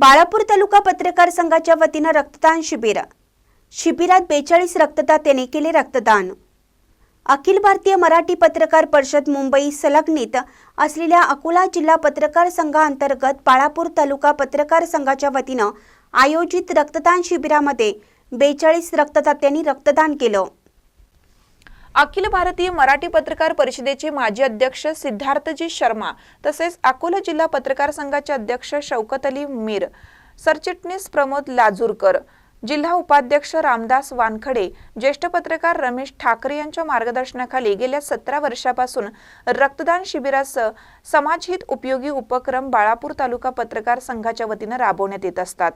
बाळापूर तालुका पत्रकार संघाच्या वतीनं रक्तदान शिबिर. शिबिरात बेचाळीस रक्तदात्यांनी केले रक्तदान. अखिल भारतीय मराठी पत्रकार परिषद मुंबई संलग्नित असलेल्या अकोला जिल्हा पत्रकार संघाअंतर्गत बाळापूर तालुका पत्रकार संघाच्या वतीनं आयोजित रक्तदान शिबिरामध्ये बेचाळीस रक्तदात्यांनी रक्तदान केलं. अखिल भारतीय मराठी पत्रकार परिषदेचे माजी अध्यक्ष सिद्धार्थजी शर्मा तसेच अकोला जिल्हा पत्रकार संघाचे अध्यक्ष शौकत अली मीर सरचिटणीस प्रमोद लाजूरकर जिल्हा उपाध्यक्ष रामदास वानखडे ज्येष्ठ पत्रकार रमेश ठाकरे यांच्या मार्गदर्शनाखाली गेल्या सतरा वर्षापासून रक्तदान शिबिरासह समाजहित उपयोगी उपक्रम बाळापूर तालुका पत्रकार संघाच्या वतीनं राबवण्यात येत असतात.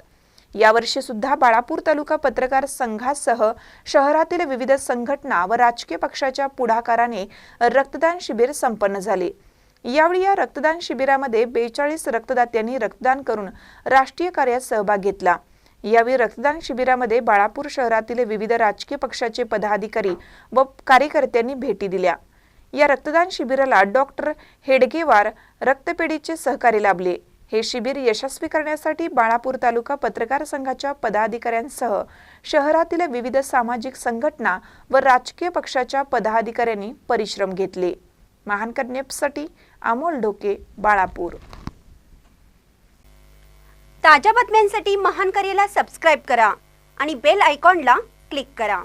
यावर्षी सुद्धा बाळापूर तालुका पत्रकार संघासह शहरातील विविध संघटना व राजकीय पक्षाच्या पुढाकाराने रक्तदान शिबिर संपन्न झाले. यावेळी या रक्तदान शिबिरामध्ये बेचाळीस रक्तदात्यांनी रक्तदान करून राष्ट्रीय कार्यात सहभाग घेतला. यावेळी रक्तदान शिबिरामध्ये बाळापूर शहरातील विविध राजकीय पक्षाचे पदाधिकारी व कार्यकर्त्यांनी भेटी दिल्या. या रक्तदान शिबिराला डॉक्टर हेडगेवार रक्तपेढीचे सहकार्य लाभले. हे शिबिर यशस्वी करण्यासाठी बाळापूर तालुका पत्रकार संघाच्या पदाधिकाऱ्यांसह शहरातील विविध सामाजिक संघटना व राजकीय पक्षाच्या पदाधिकाऱ्यांनी परिश्रम घेतले. महान कन्यासाठी अमोल ढोके बाळापूर. ताज्या बातम्यांसाठी महानकरेला सबस्क्राईब करा आणि बेल आयकॉनला क्लिक करा.